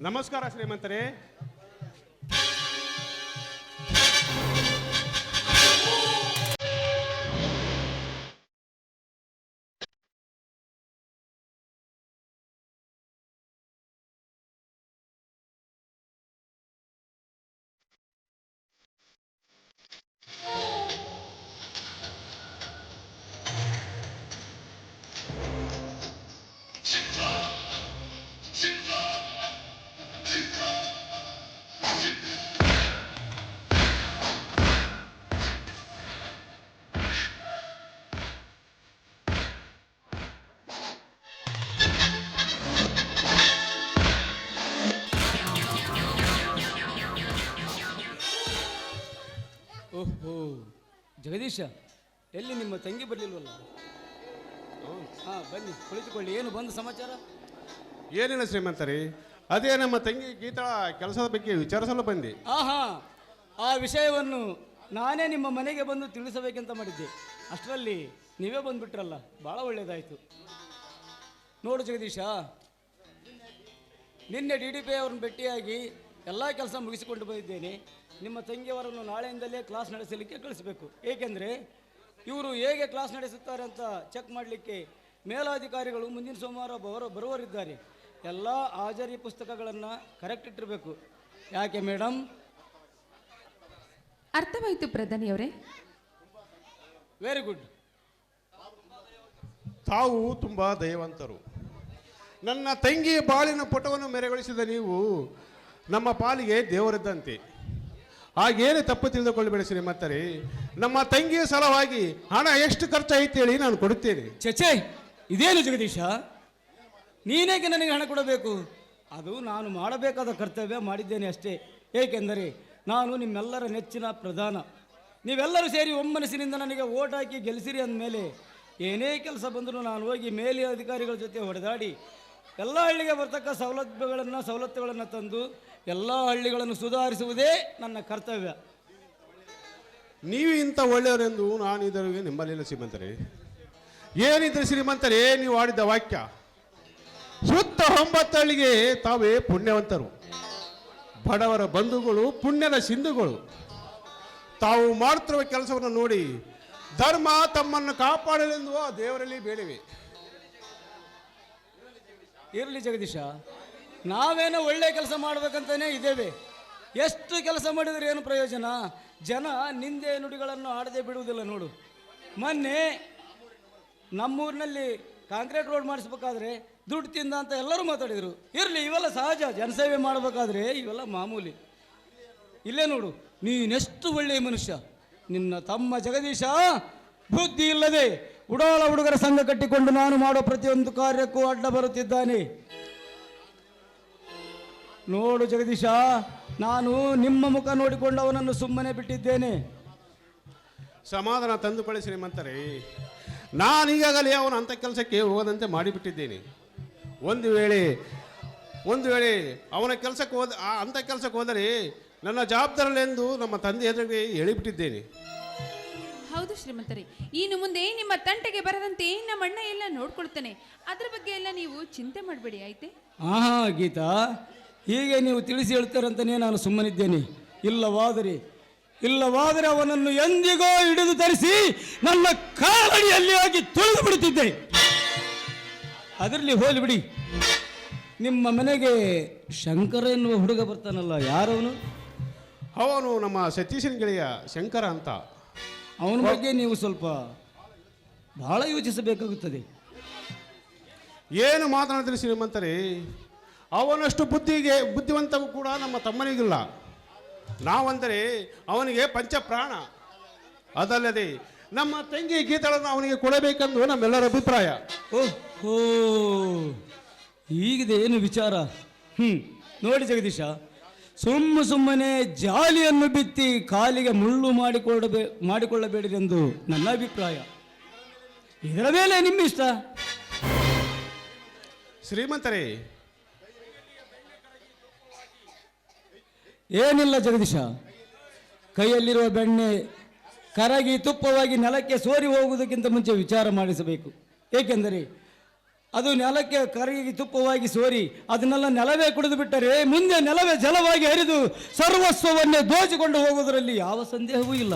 ನಮಸ್ಕಾರ ಶ್ರೀಮಂತರೇ. ಜಗದೀಶ ಎಲ್ಲಿ ನಿಮ್ಮ ತಂಗಿ ಬರಲಿಲ್ವಲ್ಲ? ಹಾಂ ಬನ್ನಿ ಕುಳಿತುಕೊಳ್ಳಿ. ಏನು ಬಂದು ಸಮಾಚಾರ? ಏನಿಲ್ಲ ಶ್ರೀಮಂತರೇ ಅದೇ ನಮ್ಮ ತಂಗಿ ಗೀತಾ ಕೆಲಸದ ಬಗ್ಗೆ ವಿಚಾರಿಸಲು ಬಂದೆ. ಆಹಾ ಆ ವಿಷಯವನ್ನು ನಾನೇ ನಿಮ್ಮ ಮನೆಗೆ ಬಂದು ತಿಳಿಸಬೇಕಂತ ಮಾಡಿದ್ದೆ. ಅಷ್ಟರಲ್ಲಿ ನೀವೇ ಬಂದುಬಿಟ್ರಲ್ಲ ಭಾಳ ಒಳ್ಳೆಯದಾಯಿತು ನೋಡು ಜಗದೀಶ ನಿನ್ನೆ ಡಿ ಡಿ ಪಿ ಅವ್ರನ್ನ ಭೇಟಿಯಾಗಿ ಎಲ್ಲ ಕೆಲಸ ಮುಗಿಸಿಕೊಂಡು ಬಂದಿದ್ದೇನೆ. ನಿಮ್ಮ ತಂಗಿಯವರನ್ನು ನಾಳೆಯಿಂದಲೇ ಕ್ಲಾಸ್ ನಡೆಸಲಿಕ್ಕೆ ಕಳಿಸಬೇಕು. ಏಕೆಂದರೆ ಇವರು ಹೇಗೆ ಕ್ಲಾಸ್ ನಡೆಸುತ್ತಾರೆ ಅಂತ ಚೆಕ್ ಮಾಡಲಿಕ್ಕೆ ಮೇಲಾಧಿಕಾರಿಗಳು ಮುಂದಿನ ಸೋಮವಾರ ಬರ ಬರುವರಿದ್ದಾರೆ ಎಲ್ಲ ಹಾಜರಿ ಪುಸ್ತಕಗಳನ್ನು ಕರೆಕ್ಟ್ ಇಟ್ಟಿರಬೇಕು. ಯಾಕೆ ಮೇಡಮ್ ಅರ್ಥವಾಯಿತು ಪ್ರಧಾನಿಯವರೇ ವೆರಿ ಗುಡ್ ತಾವು ತುಂಬ ದಯವಂತರು. ನನ್ನ ತಂಗಿ ಬಾಳಿನ ಪುಟವನ್ನು ಮೆರೆಗೊಳಿಸಿದ ನೀವು ನಮ್ಮ ಪಾಲಿಗೆ ದೇವರಿದ್ದಂತೆ. ಹಾಗೇನು ತಪ್ಪು ತಿಳಿದುಕೊಳ್ಳಬೇಡಿ ಶ್ರೀಮಂತರಿ. ನಮ್ಮ ತಂಗಿಯ ಸಲುವಾಗಿ ಹಣ ಎಷ್ಟು ಖರ್ಚಾಯ್ತು ಹೇಳಿ ನಾನು ಕೊಡುತ್ತೇನೆ. ಚಚೆ ಇದೇನು ಜಗದೀಶ? ನೀನೇಗೆ ನನಗೆ ಹಣ ಕೊಡಬೇಕು? ಅದು ನಾನು ಮಾಡಬೇಕಾದ ಕರ್ತವ್ಯ ಮಾಡಿದ್ದೇನೆ ಅಷ್ಟೇ. ಏಕೆಂದರೆ ನಾನು ನಿಮ್ಮೆಲ್ಲರ ನೆಚ್ಚಿನ ಪ್ರಧಾನ. ನೀವೆಲ್ಲರೂ ಸೇರಿ ಒಮ್ಮನಸ್ಸಿನಿಂದ ನನಗೆ ಓಟ್ ಹಾಕಿ ಗೆಲ್ಲಿಸಿರಿ ಅಂದಮೇಲೆ ಏನೇ ಕೆಲಸ ಬಂದರೂ ನಾನು ಹೋಗಿ ಮೇಲಿನ ಅಧಿಕಾರಿಗಳ ಜೊತೆ ಹೊಡೆದಾಡಿ ಎಲ್ಲ ಹಳ್ಳಿಗೆ ಬರ್ತಕ್ಕ ಸೌಲಭ್ಯಗಳನ್ನು ಸವಲತ್ತುಗಳನ್ನು ತಂದು ಎಲ್ಲ ಹಳ್ಳಿಗಳನ್ನು ಸುಧಾರಿಸುವುದೇ ನನ್ನ ಕರ್ತವ್ಯ. ನೀವು ಇಂಥ ಒಳ್ಳೆಯವರೆಂದು ನಾನು ಇದರಿಗೆ ನಿಮ್ಮಲ್ಲಿಲ್ಲ ಶ್ರೀಮಂತರೇ? ಏನಿದ್ರೆ ಶ್ರೀಮಂತರೇ ನೀವು ಆಡಿದ ವಾಕ್ಯ ಸುತ್ತ ಒಂಬತ್ತಳಿಗೆ ತಾವೇ ಪುಣ್ಯವಂತರು. ಬಡವರ ಬಂಧುಗಳು ಪುಣ್ಯದ ಸಿಂಧುಗಳು. ತಾವು ಮಾಡುತ್ತಿರುವ ಕೆಲಸವನ್ನು ನೋಡಿ ಧರ್ಮ ತಮ್ಮನ್ನು ಕಾಪಾಡಲೆಂದು ಆ ದೇವರಲ್ಲಿ ಬೇಡಿವೆ. ಇರಲಿ ಜಗದೀಶ. ನಾವೇನೋ ಒಳ್ಳೆ ಕೆಲಸ ಮಾಡ್ಬೇಕಂತಾನೆ ಇದ್ದೇವೆ. ಎಷ್ಟು ಕೆಲಸ ಮಾಡಿದರೆ ಏನು ಪ್ರಯೋಜನ? ಜನ ನಿಂದೆ ನುಡಿಗಳನ್ನು ಆಡದೆ ಬಿಡುವುದಿಲ್ಲ ನೋಡು. ಮೊನ್ನೆ ನಮ್ಮೂರಿನಲ್ಲಿ ಕಾಂಕ್ರೀಟ್ ರೋಡ್ ಮಾಡಿಸ್ಬೇಕಾದ್ರೆ ದುಡ್ಡು ತಿಂದ ಅಂತ ಎಲ್ಲರೂ ಮಾತಾಡಿದರು. ಇರಲಿ, ಇವೆಲ್ಲ ಸಹಜ. ಜನಸೇವೆ ಮಾಡಬೇಕಾದ್ರೆ ಇವೆಲ್ಲ ಮಾಮೂಲಿ. ಇಲ್ಲೇ ನೋಡು, ನೀನೆಷ್ಟು ಒಳ್ಳೆಯ ಮನುಷ್ಯ. ನಿನ್ನ ತಮ್ಮ ಜಗದೀಶ ಬುದ್ಧಿ ಇಲ್ಲದೆ ಉಡಾಳ ಹುಡುಗರ ಸಂಘ ಕಟ್ಟಿಕೊಂಡು ನಾನು ಮಾಡೋ ಪ್ರತಿಯೊಂದು ಕಾರ್ಯಕ್ಕೂ ಅಡ್ಡ ಬರುತ್ತಿದ್ದಾನೆ. ನೋಡು ಜಗದೀಶ ನಾನು ನಿಮ್ಮ ಮುಖ ನೋಡಿಕೊಂಡು ಅವನನ್ನು ಸುಮ್ಮನೆ ಬಿಟ್ಟಿದ್ದೇನೆ. ಸಮಾಧಾನ ತಂದುಕೊಳ್ಳಿ ಶ್ರೀಮಂತರೇ. ನಾನು ಈಗಾಗಲೇ ಅವನ ಅಂಥ ಕೆಲಸಕ್ಕೆ ಹೋಗದಂತೆ ಮಾಡಿಬಿಟ್ಟಿದ್ದೇನೆ. ಒಂದು ವೇಳೆ ಒಂದು ವೇಳೆ ಅವನ ಕೆಲಸಕ್ಕೆ ಹೋದ ಆ ಅಂಥ ಕೆಲಸಕ್ಕೆ ಹೋದರೆ ನನ್ನ ಜವಾಬ್ದಾರಲೆಂದು ನಮ್ಮ ತಂದೆ ಎದುರಿಗೆ ಹೇಳಿಬಿಟ್ಟಿದ್ದೇನೆ. ಹೌದು ಶ್ರೀಮಂತರೇ ಇನ್ನು ಮುಂದೆ ನಿಮ್ಮ ತಂಟೆಗೆ ಬರದಂತೆ ನಮ್ಮ ಅಣ್ಣ ಎಲ್ಲ ನೋಡ್ಕೊಳ್ತಾನೆ. ಅದ್ರ ಬಗ್ಗೆ ಎಲ್ಲ ನೀವು ಚಿಂತೆ ಮಾಡಬೇಡಿ ಆಯ್ತೆ? ಆಹಾ ಗೀತಾ ಹೀಗೆ ನೀವು ತಿಳಿಸಿ ಹೇಳ್ತಾರಂತನೇ ನಾನು ಸುಮ್ಮನಿದ್ದೇನೆ. ಇಲ್ಲವಾದರೆ ಇಲ್ಲವಾದರೆ ಅವನನ್ನು ಎಂದಿಗೋ ಹಿಡಿದು ತರಿಸಿ ನನ್ನ ಕಾಲಡಿಯಲ್ಲಿ ಹೋಗಿ ತುಳಿದು ಬಿಡುತ್ತಿದ್ದೆ. ಅದರಲ್ಲಿ ಹೋಲಿ ಬಿಡಿ. ನಿಮ್ಮ ಮನೆಗೆ ಶಂಕರ ಎನ್ನುವ ಹುಡುಗ ಬರ್ತಾನಲ್ಲ ಯಾರವನು? ಅವನು ನಮ್ಮ ಸತೀಶನ ಗೆಳೆಯ ಶಂಕರ ಅಂತ. ಅವನ ಬಗ್ಗೆ ನೀವು ಸ್ವಲ್ಪ ಬಹಳ ಯೋಚಿಸಬೇಕಾಗುತ್ತದೆ. ಏನು ಮಾತನಾಡ್ತೀರಿ ಶ್ರೀಮಂತರೇ? ಅವನಷ್ಟು ಬುದ್ಧಿಗೆ ಬುದ್ಧಿವಂತವು ಕೂಡ ನಮ್ಮ ತಮ್ಮನಿಗಿಲ್ಲ. ನಾವಂದರೆ ಅವನಿಗೆ ಪಂಚಪ್ರಾಣ. ಅದಲ್ಲದೆ ನಮ್ಮ ತಂಗಿ ಗೀತಳನ್ನು ಅವನಿಗೆ ಕೊಡಬೇಕೆಂದು ನಮ್ಮೆಲ್ಲರ ಅಭಿಪ್ರಾಯ. ಓಹೋ ಈಗಿದೆ ಏನು ವಿಚಾರ? ಹ್ಞೂ ನೋಡಿ ಜಗದೀಶ ಸುಮ್ಮ ಸುಮ್ಮನೆ ಜಾಲಿಯನ್ನು ಬಿತ್ತಿ ಕಾಲಿಗೆ ಮುಳ್ಳು ಮಾಡಿಕೊಳ್ಳಬೇ ಮಾಡಿಕೊಳ್ಳಬೇಡಿರೆಂದು ನನ್ನ ಅಭಿಪ್ರಾಯ. ಇದರ ಮೇಲೆ ನಿಮ್ಮಿಷ್ಟ? ಶ್ರೀಮಂತರೇ ಏನಿಲ್ಲ ಜಗದೀಶ. ಕೈಯಲ್ಲಿರುವ ಬೆಣ್ಣೆ ಕರಗಿ ತುಪ್ಪವಾಗಿ ನೆಲಕ್ಕೆ ಸೋರಿ ಹೋಗುವುದಕ್ಕಿಂತ ಮುಂಚೆ ವಿಚಾರ ಮಾಡಿಸಬೇಕು. ಏಕೆಂದರೆ ಅದು ನೆಲಕ್ಕೆ ಕರಗಿ ತುಪ್ಪವಾಗಿ ಸೋರಿ ಅದನ್ನೆಲ್ಲ ನೆಲವೇ ಕುಡಿದು ಬಿಟ್ಟರೆ ಮುಂದೆ ನೆಲವೇ ಜಲವಾಗಿ ಹರಿದು ಸರ್ವಸ್ವವನ್ನೇ ದೋಚಿಕೊಂಡು ಹೋಗುವುದರಲ್ಲಿ ಯಾವ ಸಂದೇಹವೂ ಇಲ್ಲ.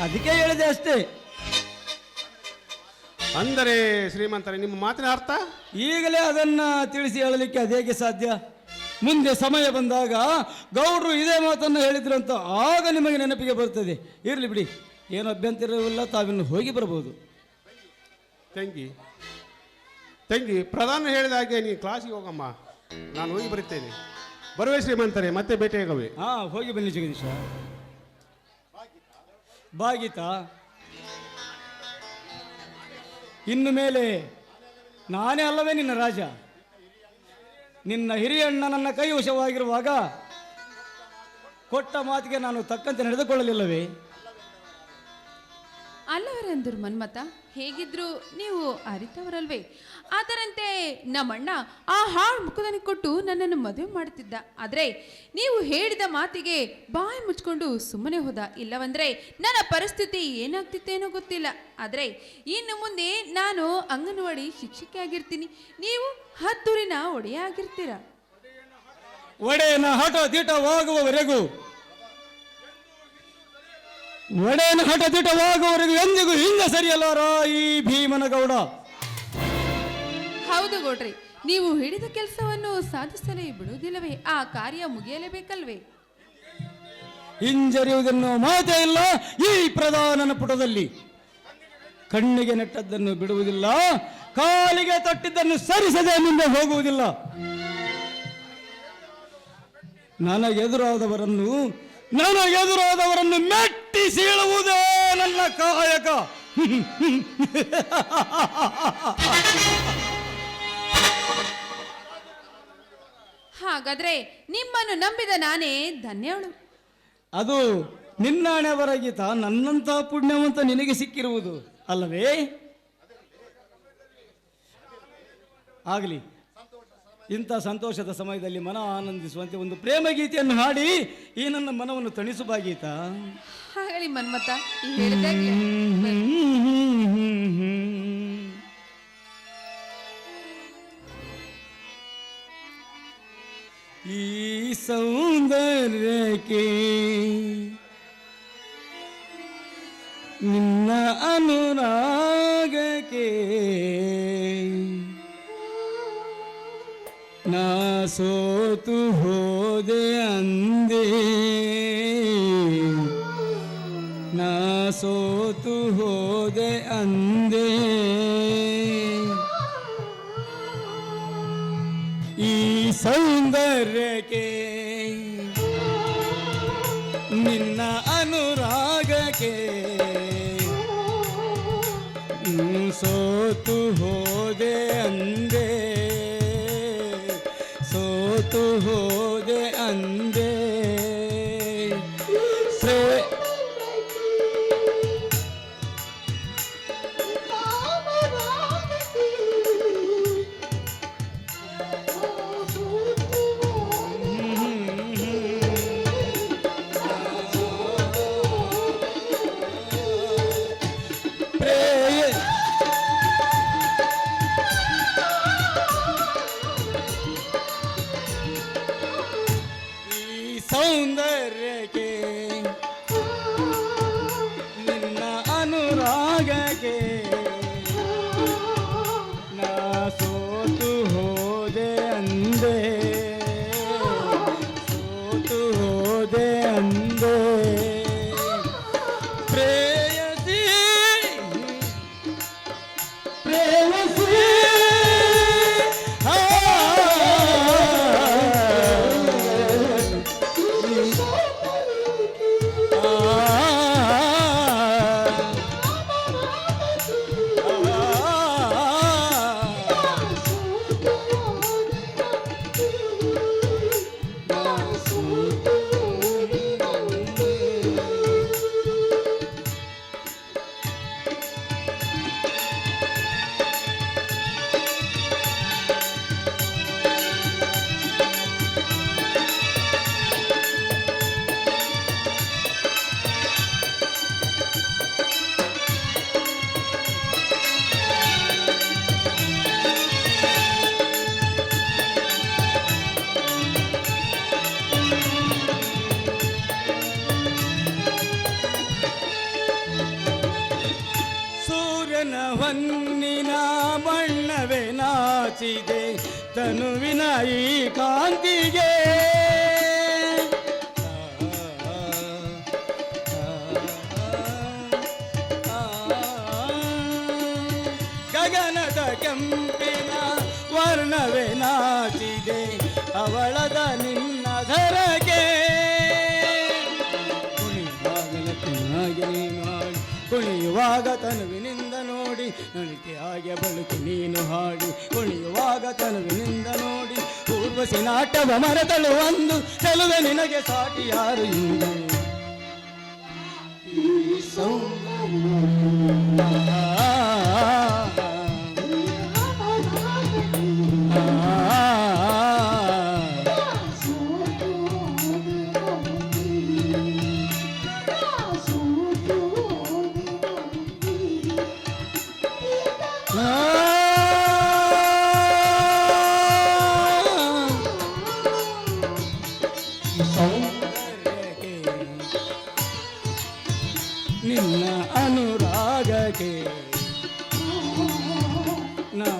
ಅದಕ್ಕೆ ಹೇಳಿದೆ ಅಷ್ಟೇ. ಅಂದರೆ ಶ್ರೀಮಂತರೇ ನಿಮ್ಮ ಮಾತಿನ ಅರ್ಥ? ಈಗಲೇ ಅದನ್ನು ತಿಳಿಸಿ ಹೇಳಲಿಕ್ಕೆ ಅದೇಗೆ ಸಾಧ್ಯ? ಮುಂದೆ ಸಮಯ ಬಂದಾಗ ಗೌಡರು ಇದೇ ಮಾತನ್ನು ಹೇಳಿದ್ರು ಅಂತ ಆಗ ನಿಮಗೆ ನೆನಪಿಗೆ ಬರ್ತದೆ. ಇರಲಿ ಬಿಡಿ. ಏನು ಅಭ್ಯಂತರವಿಲ್ಲ ತಾವಿನ್ನು ಹೋಗಿ ಬರಬಹುದು ತಂಗಿ ತಂಗಿ ಪ್ರಧಾನ ಹೇಳಿದ ಹಾಗೆ ನೀನು ಕ್ಲಾಸಿಗೆ ಹೋಗಮ್ಮ. ನಾನು ಹೋಗಿ ಬರುತ್ತೇನೆ ಬರುವೆ ಶ್ರೀಮಂತರೇ ಮತ್ತೆ ಭೇಟಿಯಾಗವೆ ಹಾ ಹೋಗಿ ಬನ್ನಿ ಜಗದೀಶ. ಬಾಗಿತ ಇನ್ನು ಮೇಲೆ ನಾನೇ ಅಲ್ಲವೇ ನಿನ್ನ ರಾಜ? ನಿನ್ನ ಹಿರಿಯಣ್ಣ ನನ್ನ ಕೈ ವಶವಾಗಿರುವಾಗ ಕೊಟ್ಟ ಮಾತಿಗೆ ನಾನು ತಕ್ಕಂತೆ ನಡೆದುಕೊಳ್ಳಲಿಲ್ಲವೇ? ಅಲ್ಲವರೆಂದರು ಮನ್ಮತ ಹೇಗಿದ್ರು ನೀವು ಅರಿತವರಲ್ವೇ? ಅದರಂತೆ ನಮ್ಮಣ್ಣ ಆ ಹಾಳು ಮುಖದನಿ ಕೊಟ್ಟು ನನ್ನನ್ನು ಮದುವೆ ಮಾಡುತ್ತಿದ್ದ. ಆದರೆ ನೀವು ಹೇಳಿದ ಮಾತಿಗೆ ಬಾಯಿ ಮುಚ್ಕೊಂಡು ಸುಮ್ಮನೆ ಹೋದ. ಇಲ್ಲವಂದ್ರೆ ನನ್ನ ಪರಿಸ್ಥಿತಿ ಏನಾಗ್ತಿತ್ತೇನೋ ಗೊತ್ತಿಲ್ಲ. ಆದರೆ ಇನ್ನು ಮುಂದೆ ನಾನು ಅಂಗನವಾಡಿ ಶಿಕ್ಷಕಿ ಆಗಿರ್ತೀನಿ. ನೀವು ಹತ್ತೂರಿನ ಒಡೆಯ ಆಗಿರ್ತೀರ? ಒಡೆಯನ ಹಠ ದಿಟವಾಗುವವರೆಗೂ ಹಠ ದಿಟವಾಗುವವರೆಗೂ ಎಂದಿಗೂ ಹಿಂದೆ ಸರಿಯಲ್ಲ ಈ ಭೀಮನ ಗೌಡ ಹೌದು ಗೌಡ್ರಿ ನೀವು ಹಿಡಿದ ಕೆಲಸವನ್ನು ಸಾಧಿಸಲೇ ಬಿಡುವುದಿಲ್ಲವೇ? ಆ ಕಾರ್ಯ ಮುಗಿಯಲೇಬೇಕಲ್ವೇ? ಹಿಂಜರಿಯುವುದನ್ನು ಮಾತೇ ಇಲ್ಲ ಈ ಪ್ರಧಾನನ ಪುಟದಲ್ಲಿ. ಕಣ್ಣಿಗೆ ನೆಟ್ಟದ್ದನ್ನು ಬಿಡುವುದಿಲ್ಲ ಕಾಲಿಗೆ ತಟ್ಟಿದ್ದನ್ನು ಸರಿಸದೆ ಮುಂದೆ ಹೋಗುವುದಿಲ್ಲ. ನನಗೆದುರಾದವರನ್ನು ನನಗೆದುರಾದವರನ್ನು ಮೆಟ್ಟಿ ಸೀಳುವುದೇ ನನ್ನ ಕಾಯಕ. ಹಾಗಾದ್ರೆ ನಿಮ್ಮನ್ನು ನಂಬಿದ ನಾನೇ ಧನ್ಯಳು. ಅದು ನಿನ್ನಾಣೆ ಗೀತ ನನ್ನಂತ ಪುಣ್ಯವಂತ ನಿನಗೆ ಸಿಕ್ಕಿರುವುದು ಅಲ್ಲವೇ? ಆಗಲಿ. ಇಂಥ ಸಂತೋಷದ ಸಮಯದಲ್ಲಿ ಮನ ಆನಂದಿಸುವಂತೆ ಒಂದು ಪ್ರೇಮ ಗೀತೆಯನ್ನು ಹಾಡಿ ಈ ನನ್ನ ಮನವನ್ನು ತಣಿಸುವ ಗೀತ. ಮನ್ಮತ ಈ ಹೇಳಿದಾಗ್ಲೇ ಈ ಸೌಂದರ್ಯಕ್ಕೆ ಸೋತು ಹೋದೆ ಅಂದೆ. ನಾ ಸೋತು ಹೋದೆ ಅಂದೆ. ಈ ಸೌಂದರ್ಯಕ್ಕೆ ನಿನ್ನ ಅನುರಾಗಕ್ಕೆ ಸೋತು ಹೋದೆ ಸೋತು ಹೋದೆ ಅಂದೆ ಪ್ರೇ- ನಾಚಿದೆ ತನುವಿನ ಈ ಕಾಂತಿಗೆ. ಗಗನದ ಕೆಂಪಿನ ವರ್ಣವೇ ನಾಚಿದೆ. ಅವಳದ ನಿನ್ನ ಧರಗೆ ಕುಣಿಯುವಾಗಲ ಚೆನ್ನಾಗಿ ಮಾಡಿ ಕುಣಿಯುವಾಗ ತನುವಿನಿಂದ ನೋಡಿ. ನನಗೆ ಹಾಗೆ ಬಳುಕು ನೀನು ಹಾಡಿ. ಕುಣಿಯುವಾಗ ತನುವಿನಿಂದ ನೋಡಿ ಊರ್ವಶಿ ನಾಟವ ಮರೆತಳು ಒಂದು ಚೆಲುವೆ ನಿನಗೆ ಸಾಟಿ ಯಾರು ಇಂದು? ಈ ಸೌಂದರ್ಯ. ನಿನ್ನ ಅನುರಾಗಕ್ಕೆ ನಾ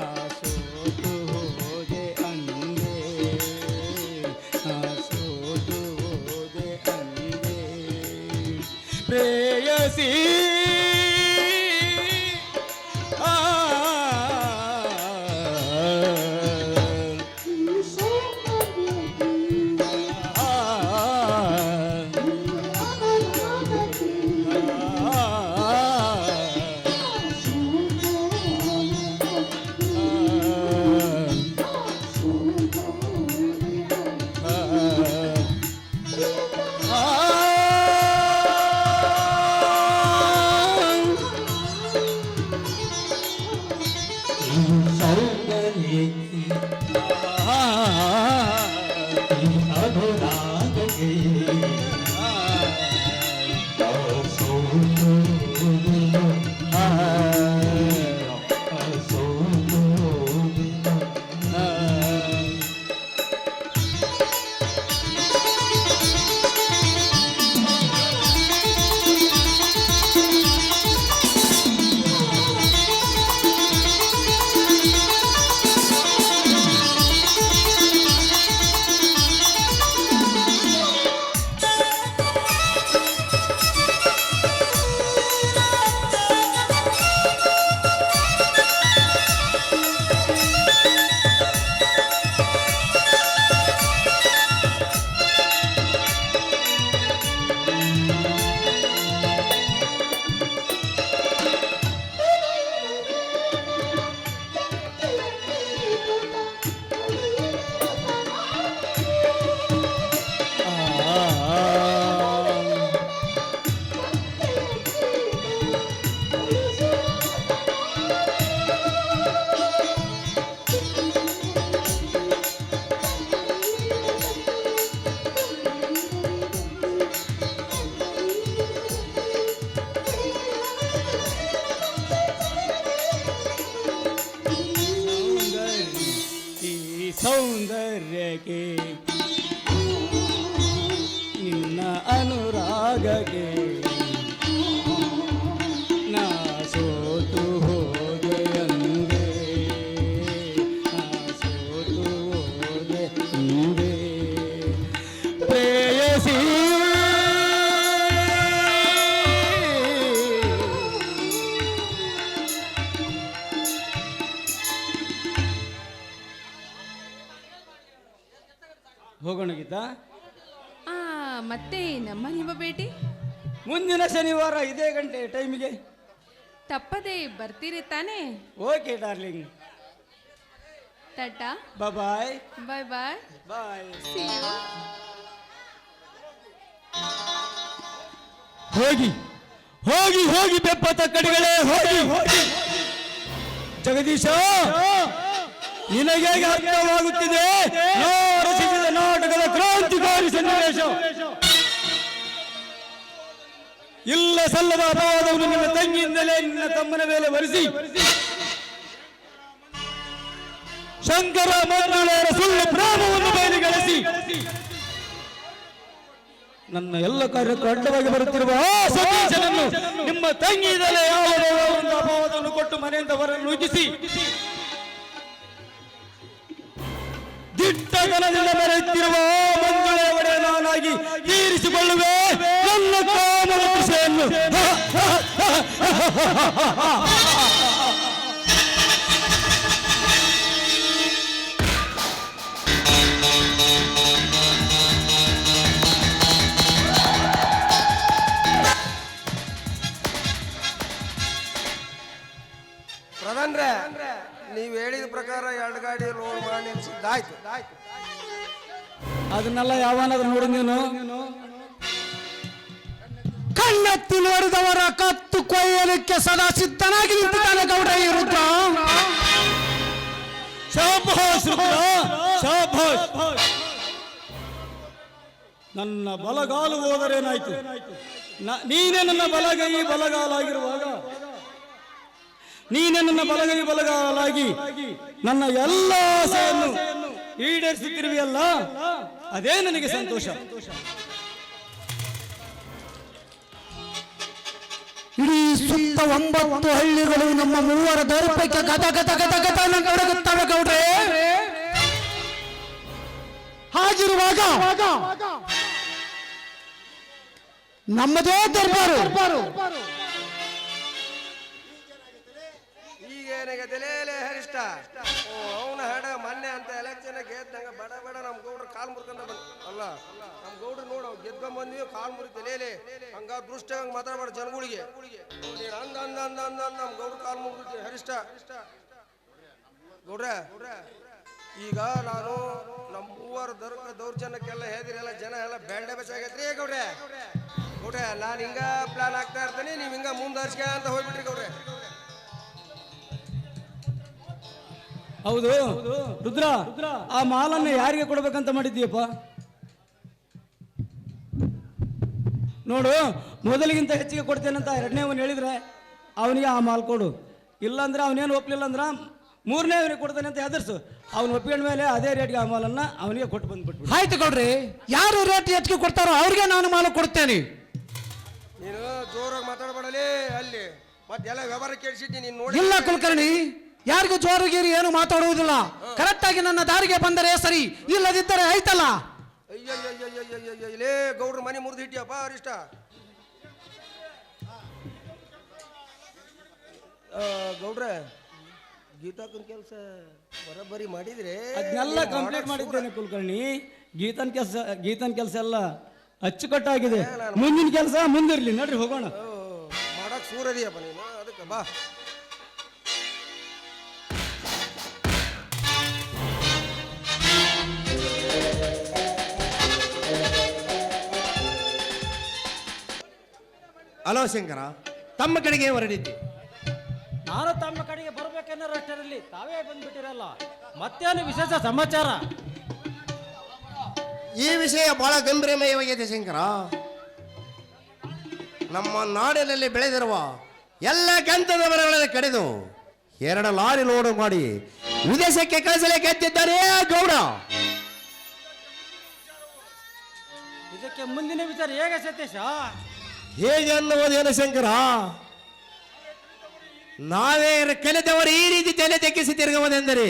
ಪ್ರೇಯಸಿ ಹೋಗೋಣ ಗೀತಾ. ಆ ಮತ್ತೆ ನಮ್ಮ ನಿಮ್ಮ ಭೇಟಿ? ಮುಂದಿನ ಶನಿವಾರ ಇದೇ ಗಂಟೆ ಟೈಮಿಗೆ. ತಪ್ಪದೆ ಬರ್ತೀರಿ ತಾನೇ? Okay darling. Tata. Bye bye bye bye ಸಿ ಹೋಗಿ ಹೋಗಿ ಹೋಗಿ ಬೆಪ್ಪತ್ತ ಕಡಿಗಳೇ, ಹೋಗಿ. ಜಗದೀಶ, ನಿನಗೆ ಅರ್ಥವಾಗುತ್ತಿದೆ. ನಾಟಕದ ಕ್ರಾಂತಿಕಾರಿ ಸನ್ನಿವೇಶ? ಇಲ್ಲ ಸಲ್ಲದ ಅಪವಾದವನ್ನು ನಿನ್ನ ತಂಗಿಯಿಂದಲೇ ನಿನ್ನ ತಮ್ಮನ ಮೇಲೆ ಬರೆಸಿ ಶಂಕರ, ಮಂಗಳರ ಸುಳ್ಳು ಪ್ರೇಮವನ್ನು ಬಯಲಿಗಳಿಸಿ ನನ್ನ ಎಲ್ಲ ಕಾರ್ಯಕ್ಕೂ ಅಡ್ಡವಾಗಿ ಬರುತ್ತಿರುವ ಆ ಸತಿ ನಿಮ್ಮ ತಂಗಿ ಯಾವುದೋ ಒಂದು ಅಭಾವವನ್ನು ಕೊಟ್ಟು ಮನೆಯಿಂದ ಹೊರ ನುಗ್ಗಿಸಿ ದಿಟ್ಟತನದಿಂದ ಬರೆಯುತ್ತಿರುವ ಮಂಜುಳ ಒಡೆಯ ನಾನಾಗಿ ತೀರಿಸಿಕೊಳ್ಳುವೆ. ನನ್ನ ಕಾಮನ ಕೃಷಿಯನ್ನು ಅದನ್ನೆಲ್ಲ ಯಾವನಾದ್ರೂ ನೋಡು ನೀನು. ಕಣ್ಣೆತ್ತಿ ನೋಡಿದವರ ಕತ್ತು ಕೊಯ್ಯಲಿಕ್ಕೆ ಸದಾ ಸಿದ್ಧನಾಗಿ ನಿಂತಿದ್ದಾನೆ ಗೌಡ ಈ. ನನ್ನ ಬಲಗಾಲು ಹೋದರೇನಾಯ್ತು? ನೀನೇ ನನ್ನ ಬಲಗೈ ಬಲಗಾಲಾಗಿರುವಾಗ? ನೀನೇ ನನ್ನ ಬಲಗೈ ಬಲಗಾಲಾಗಿ ನನ್ನ ಎಲ್ಲ ಆಸೆಯನ್ನು ಈಡೇರಿಸುತ್ತಿರುವೆಯಲ್ಲ? ಅದೇ ನನಗೆ ಸಂತೋಷ. ಇಡೀ ಸುತ್ತ ಒಂಬತ್ತು ಹಳ್ಳಿಗಳು ನಮ್ಮ ಮೂವರ ದರ್ಪಕ್ಕೆ ಗದ ಗದ ಗದ ಗದ ನಂಗೆ ಗೌಡ್ರೆ. ಹಾಗಿರುವಾಗ ನಮ್ಮದೇ ದರ್ಬಾರು. ಈಗ ಏನಾಗೈತೆ ಲೇ ಹರಿಷ್ಟ? ಅವನ ಹಡ ಮೊನ್ನೆ ಅಂತ ಎಲೆಕ್ಷನ್ ಗೆದ್ದಂಗ ಬಡ ಬಡ ನಮ್ ಗೌಡ್ರ ಕಾಲ್ ಮುರ್ಕೊಂಡ ಬಂದ ಅಲ್ಲ, ನಮ್ ಗೌಡ್ರ ನೋಡು ಗೆದ್ಕೊಂಡ್ ಬಂದ್ವಿ ಕಾಲ್ ಮುರಿತ ಲೇಲೆ ಹಂಗ ದೃಷ್ಟ ಹಂಗ ಮಾತಾಡ್ಬೇಡ ಜನಗಳಿಗೆ. ಅಂದ ಅಂದ ಅಂದ ಅಂದ ಅಂದ ನಮ್ ಗೌಡ್ರ ಕಾಲ್ ಮುಗಿದ್ವಿ ಹರಿಷ್ಟ. ಗೌಡ್ರ, ಈಗ ನಾನು ನಮ್ಮ ಮೂವರು ದರ್ಕ ದೌರ್ಜನ್ಯಕ್ಕೆಲ್ಲ ಹೇಳಿದ್ರೆಲ್ಲ, ಜನ ಎಲ್ಲ ಬೆಳ್ಳೆ ಬೆಸಾಗೈತ್ರಿ ಗೌಡ್ರೆ. ಗೌಡ್ರೆ, ನಾನು ಹಿಂಗ ಪ್ಲಾನ್ ಆಗ್ತಾ ಇರ್ತೀನಿ, ನೀವು ಹಿಂಗ ಮುಂದರ್ಸ್ಕ ಅಂತ ಹೋಗ್ಬಿಟ್ರಿ, ಗೌಡ್ರೆ. ಹೌದು. ರುದ್ರ ಆ ಮಾಲನ್ನು ಯಾರಿಗೆ ಕೊಡ್ಬೇಕಂತ ಮಾಡಿದ್ದೀಯಪ್ಪ? ನೋಡು ಮೊದಲಿಗಿಂತ ಹೆಚ್ಚಿಗೆ ಕೊಡ್ತೇನೆ ಅಂತ ಎರಡನೇ ಅವನು ಹೇಳಿದ್ರೆ ಅವನಿಗೆ ಆ ಮಾಲ್ ಕೊಡು. ಇಲ್ಲಾಂದ್ರೆ ಅವನೇನು ಒಪ್ಪಲಿಲ್ಲ ಅಂದ್ರೆ ಮೂರನೇ ಅವನಿಗೆ ಕೊಡ್ತಾನೆ ಅಂತ ಹೆದರ್ಸು. ಅವ್ನು ಒಪ್ಪಿಕೊಂಡ ಮೇಲೆ ಅದೇ ರೇಟ್ಗೆ ಆ ಮಾಲನ್ನ ಅವನಿಗೆ ಕೊಟ್ಟು ಬಂದ್ಬಿಟ್ಟು ಆಯ್ತು ಕೊಡ್ರಿ ಯಾರು ರೇಟ್ ಹೆಚ್ಚಿಗೆ ಕೊಡ್ತಾರೋ ಅವ್ರಿಗೆ ನಾನು ಮಾಲು ಕೊಡ್ತೇನೆ. ನೀನು ಜೋರಾಗಿ ಮಾತಾಡಬೇಡಲಿ ಅಲ್ಲಿ. ಮತ್ತೆಲ್ಲ ವ್ಯವಹಾರ ಕೇಳಿಸಿದ್ದೀನಿ ನೀನು ನೋಡಿ. ಇಲ್ಲ ಕುಲಕರ್ಣಿ ಯಾರಿಗೂ ಜೋರುಗೀರಿ ಏನು ಮಾತಾಡುವುದಿಲ್ಲ. ಕರೆಕ್ಟ್ ಆಗಿ ನನ್ನ ದಾರಿಗೆ ಬಂದರೆ ಸರಿ, ಇಲ್ಲದಿದ್ದರೆ ಆಯ್ತಲ್ಲ? ಇಲ್ಲೇ ಗೌಡ್ರ ಮನೆ ಮುರಿದು ಹಿಟ್ಟಿಯಪ್ಪ ಅರಿಷ್ಟ ಗೌಡ್ರ ಗೀತಾಕನ್ ಕೆಲಸ ಬರೋಬ್ಬರಿ ಮಾಡಿದ್ರೆ ಅದನ್ನೆಲ್ಲ ಕಂಪ್ಲೀಟ್ ಮಾಡಿದ್ದೇನೆ ಕುಲಕರ್ಣಿ ಗೀತನ್ ಕೆಲಸ ಗೀತನ್ ಕೆಲಸ ಎಲ್ಲ ಅಚ್ಚುಕಟ್ಟಾಗಿದೆ ಮುಂದಿನ ಕೆಲಸ ಮುಂದಿರ್ಲಿ ನಡ್ರಿ ಹೋಗೋಣ ಮಾಡಕ್ ಸೂರದಿಯಪ್ಪ ನೀನು ಅದಕ್ಕೆ ಬಾ ಹಲೋ ಶಂಕರ ತಮ್ಮ ಕಡೆಗೆ ಹೊರಡಿದ್ದೆ. ನಾನು ತಮ್ಮ ಕಡೆಗೆ ಬರ್ಬೇಕನ್ನೋ ರಷ್ಟರಲ್ಲಿ ತಾವೇ ಬಂದ್ಬಿಟ್ಟಿರಲ್ಲ. ಮತ್ತೇನು ವಿಶೇಷ ಸಮಾಚಾರ? ಈ ವಿಷಯ ಬಹಳ ಗಂಭೀರಮಯವಾಗಿದೆ ಶಂಕರ. ನಮ್ಮ ನಾಡಿನಲ್ಲಿ ಬೆಳೆದಿರುವ ಎಲ್ಲ ಗಂಧದ ಮರಗಳನ್ನು ಕಡಿದು ಎರಡು ಲಾರಿ ಲೋಡು ಮಾಡಿ ವಿದೇಶಕ್ಕೆ ಕಳಿಸಲಿಕ್ಕೆ ಎತ್ತಿದ್ದಾರೆ ಗೌಡ. ಇದಕ್ಕೆ ಮುಂದಿನ ವಿಚಾರ ಹೇಗೆ ಸತೀಶ? ಹೇಗೆ ಅನ್ನುವುದೇನು ಶಂಕರ? ನಾವೇ ಕಲಿತವರು ಈ ರೀತಿ ತಲೆ ತೆಕ್ಕಿಸಿ ತಿರುಗುವುದೆಂದರೆ?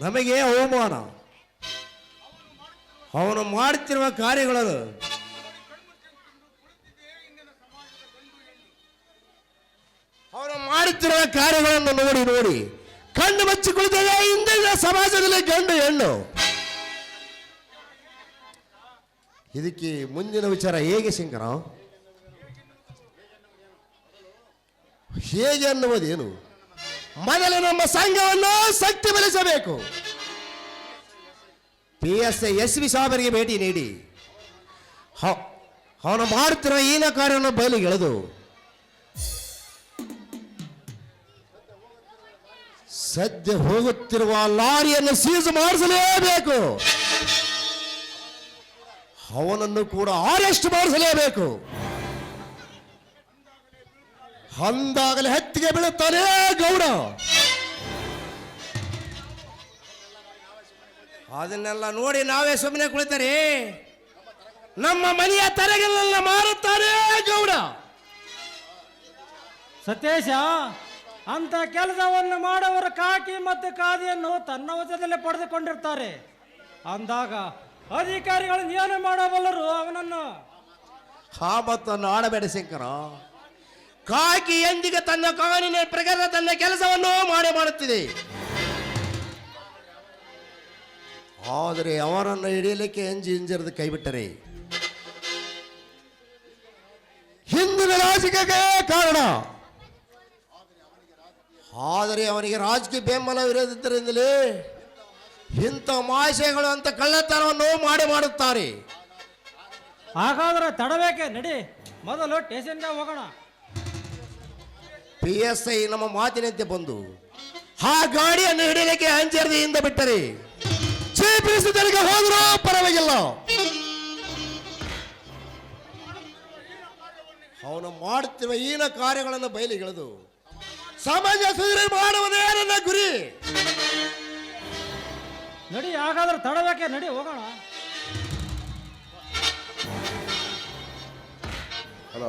ನಮಗೆ ಅವಮಾನ. ಅವನು ಮಾಡುತ್ತಿರುವ ಕಾರ್ಯಗಳನ್ನು ಅವನು ಮಾಡುತ್ತಿರುವ ಕಾರ್ಯಗಳನ್ನು ನೋಡಿ ನೋಡಿ. ಕಣ್ಣು ಮುಚ್ಚಿ ಕುಳಿತದೆ ಇಂದಿನ ಸಮಾಜದಲ್ಲಿ ಗಂಡು ಹೆಣ್ಣು. ಇದಕ್ಕೆ ಮುಂದಿನ ವಿಚಾರ ಹೇಗೆ ಶಂಕರ? ಹೇಗೆ ಅನ್ನುವುದೇನು ಮೊದಲು ನಮ್ಮ ಸಂಘವನ್ನು ಶಕ್ತಿ ಬೆಳೆಸಬೇಕು. ಪಿ ಎಸ್ ಎಸ್ ವಿ ಸಾಹೇಬರಿಗೆ ಭೇಟಿ ನೀಡಿ. ಅವನು ಮಾಡುತ್ತಿರುವ ಈನ ಕಾರ್ಯವನ್ನು ಬಯಲಿಗೆಳೆದು ಸದ್ಯ ಹೋಗುತ್ತಿರುವ ಲಾರಿಯನ್ನು ಸೀಸ್ ಮಾಡಿಸಲೇಬೇಕು. ಅವನನ್ನು ಕೂಡ ಅರೆಸ್ಟ್ ಮಾಡಿಸಲೇಬೇಕು. ಅಂದಾಗಲೇ ಹೆತ್ತಿಗೆ ಬೀಳುತ್ತಾನೆ ಗೌಡ. ಅದನ್ನೆಲ್ಲ ನೋಡಿ ನಾವೇ ಸುಮ್ಮನೆ ಕುಳಿತರೆ. ನಮ್ಮ ಮನೆಯ ತರಗೆಲ್ಲ ಮಾರುತ್ತಾರೆ ಗೌಡ. ಸತೀಶ ಅಂತ ಕೆಲಸವನ್ನು ಮಾಡುವವರ ಕಾಕಿ ಮತ್ತು ಕಾದಿಯನ್ನು ತನ್ನ ವಚದಲ್ಲಿ ಪಡೆದುಕೊಂಡಿರ್ತಾರೆ. ಅಂದಾಗ ಅಧಿಕಾರಿಗಳು ಏನು ಮಾಡಬಲ್ಲರು ಅವನನ್ನು. ಹಾ ಆಡಬೇಡ ಶಂಕರ. ಕಾಕಿ ಎಂದಿಗೆ ತನ್ನ ಕಾನೂನಿನ ಪ್ರಕಾರ ತನ್ನ ಕೆಲಸವನ್ನು ಮಾಡಿ ಮಾಡುತ್ತಿದೆ. ಆದರೆ ಅವರನ್ನು ಹಿಡಿಯಲಿಕ್ಕೆ ಎಂಜಿ ಹಿಂಜರಿದು ಕೈಬಿಟ್ಟರೆ ಹಿಂದಿನ ರಾಜಕೀಯಕ್ಕೆ ಕಾರಣ. ಆದರೆ ಅವನಿಗೆ ರಾಜಕೀಯ ಬೆಂಬಲವಿರದಿದ್ದರಿಂದಲೇ ಇಂಥ ಮಾಯಸೆಗಳು ಅಂತ ಕಳ್ಳತನವನ್ನು ಮಾಡಿ ಮಾಡುತ್ತಾರೆ. ಹಾಗಾದ್ರೆ ತಡಬೇಕೆ? ನಡಿ. ಮೊದಲು ಸ್ಟೇಷನ್ಗೆ ಹೋಗೋಣ. ಪಿ ಎಸ್ ಐ ನಮ್ಮ ಮಾತಿನಂತೆ ಬಂದು ಆ ಗಾಡಿಯನ್ನು ಹಿಡಿಯಲಿಕ್ಕೆ ಅಂಜರ್ದಿಯಿಂದ ಬಿಟ್ಟರೆ ಚೇಪಿಸಿದರಿಗೆ ಹೋದರೂ ಪರವಾಗಿಲ್ಲ. ಅವನು ಮಾಡುತ್ತಿರುವ ಈನ ಕಾರ್ಯಗಳನ್ನು ಬಯಲಿಗೆಳೆದು ಸಮಾಜ ಸುಧಾರಣೆ ಮಾಡುವುದೇ ನನ್ನ ಗುರಿ? ನಡಿ ಹಾಗಾದ್ರೆ ತಡಬೇಕೆ ನಡಿ ಹೋಗೋಣ. ಹಲೋ